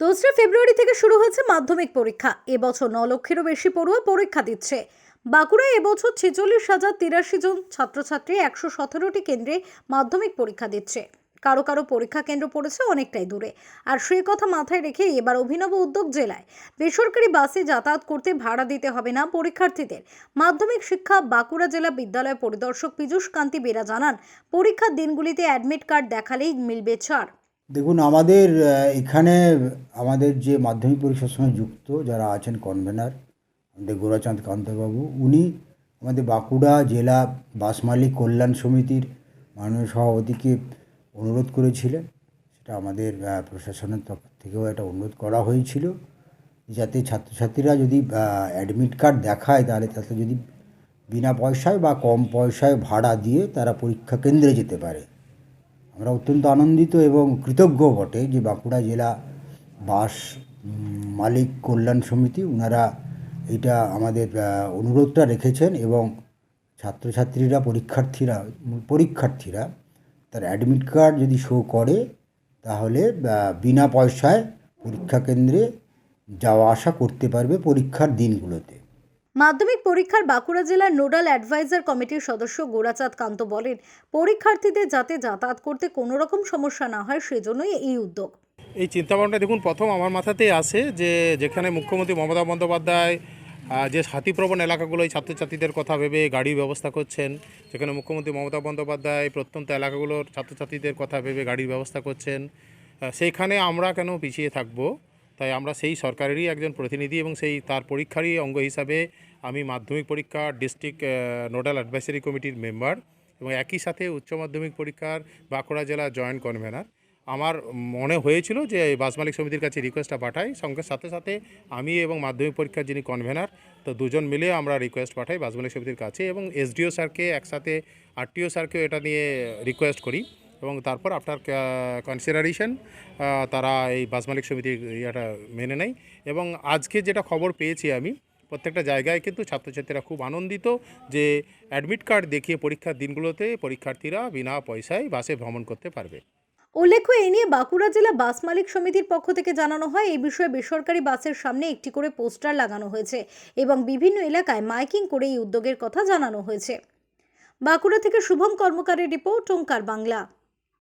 দোসরা ফেব্রুয়ারি থেকে শুরু হয়েছে মাধ্যমিক পরীক্ষা। এবছর ন লক্ষেরও বেশি পড়ুয়া পরীক্ষা দিচ্ছে। বাঁকুড়ায় এবছর ছেচল্লিশ হাজার তিরাশি জন ছাত্রছাত্রী একশো সতেরোটি কেন্দ্রে মাধ্যমিক পরীক্ষা দিচ্ছে। কারও কারও পরীক্ষা কেন্দ্র পড়েছে অনেকটাই দূরে। আর সেই কথা মাথায় রেখে এবার অভিনব উদ্যোগ জেলায় বেসরকারি বাসে যাতায়াত করতে ভাড়া দিতে হবে না পরীক্ষার্থীদের। মাধ্যমিক শিক্ষা বাঁকুড়া জেলা বিদ্যালয় পরিদর্শক পীযূষ কান্তি বেরা জানান, পরীক্ষার দিনগুলিতে অ্যাডমিট কার্ড দেখালেই মিলবে ছাড়। দেখুন, আমাদের এখানে আমাদের যে মাধ্যমিক পরীক্ষার সঙ্গে যুক্ত যারা আছেন কনভেনার আমাদের গোরাচাঁদ কান্তবাবু, উনি আমাদের বাঁকুড়া জেলা বাস মালিক কল্যাণ সমিতির মাননীয় সভাপতিকে অনুরোধ করেছিলেন। সেটা আমাদের প্রশাসনের তরফ থেকেও একটা অনুরোধ করা হয়েছিল যাতে ছাত্রছাত্রীরা যদি অ্যাডমিট কার্ড দেখায় তাহলে তাতে যদি বিনা পয়সায় বা কম পয়সায় ভাড়া দিয়ে তারা পরীক্ষা কেন্দ্রে যেতে পারে। আমরা অত্যন্ত আনন্দিত এবং কৃতজ্ঞ বটে যে বাঁকুড়া জেলা বাস মালিক কল্যাণ সমিতি ওনারা এটা আমাদের অনুরোধটা রেখেছেন এবং ছাত্রছাত্রীরা, পরীক্ষার্থীরা পরীক্ষার্থীরা তার অ্যাডমিট কার্ড যদি শো করে তাহলে বিনা পয়সায় পরীক্ষা কেন্দ্রে যাওয়া আসা করতে পারবে পরীক্ষার দিনগুলোতে। মাধ্যমিক পরীক্ষার বাঁকুড়া জেলার নোডাল অ্যাডভাইজার কমিটির সদস্য গোরাচাঁদ কান্ত বলেন, পরীক্ষার্থীদের যাতে যাতায়াত করতে কোনো রকম সমস্যা না হয় সেজন্যই এই উদ্যোগ। এই চিন্তাভাবনা দেখুন, প্রথম আমার মাথাতেই আসে যে যেখানে মুখ্যমন্ত্রী মমতা বন্দ্যোপাধ্যায় যে হাতিপ্রবণ এলাকাগুলোয় ছাত্রছাত্রীদের কথা ভেবে গাড়ির ব্যবস্থা করছেন, যেখানে মুখ্যমন্ত্রী মমতা বন্দ্যোপাধ্যায় প্রত্যন্ত এলাকাগুলোর ছাত্রছাত্রীদের কথা ভেবে গাড়ির ব্যবস্থা করছেন সেইখানে আমরা কেন পিছিয়ে থাকব? তাই আমরা সেই সরকারেরই একজন প্রতিনিধি এবং সেই তার পরীক্ষারই অঙ্গ হিসাবে আমি মাধ্যমিক পরীক্ষা, ডিস্ট্রিক্ট নোডাল অ্যাডভাইসারি কমিটির মেম্বার এবং একই সাথে উচ্চ মাধ্যমিক পরীক্ষার বাঁকুড়া জেলা জয়েন্ট কনভেনার। আমার মনে হয়েছিল যে বাস মালিক সমিতির কাছে রিকোয়েস্টটা পাঠাই, সঙ্গে সাথে সাথে আমি এবং মাধ্যমিক পরীক্ষার যিনি কনভেনার, তো দুজন মিলে আমরা রিকোয়েস্ট পাঠাই বাস মালিক সমিতির কাছে এবং এসডিও স্যারকে একসাথে, আরটিও স্যারকেও এটা নিয়ে রিকোয়েস্ট করি। এবং তারপর আফটার কনসিডারেশন তারা এই বাস মালিক সমিতির ইয়েটা মেনে নেয়। এবং আজকে যেটা খবর পেয়েছি আমি, প্রত্যেকটা জায়গায় কিন্তু ছাত্রছাত্রীরা খুব আনন্দিত যে অ্যাডমিট কার্ড দেখিয়ে পরীক্ষার দিনগুলোতে পরীক্ষার্থীরা বিনা পয়সায় বাসে ভ্রমণ করতে পারবে। উল্লেখ্য, এ নিয়ে বাঁকুড়া জেলা বাস মালিক সমিতির পক্ষ থেকে জানানো হয়, এই বিষয়ে বেসরকারি বাসের সামনে একটি করে পোস্টার লাগানো হয়েছে এবং বিভিন্ন এলাকায় মাইকিং করে এই উদ্যোগের কথা জানানো হয়েছে। বাঁকুড়া থেকে শুভম কর্মকারের রিপোর্ট, ওঙ্কার বাংলা।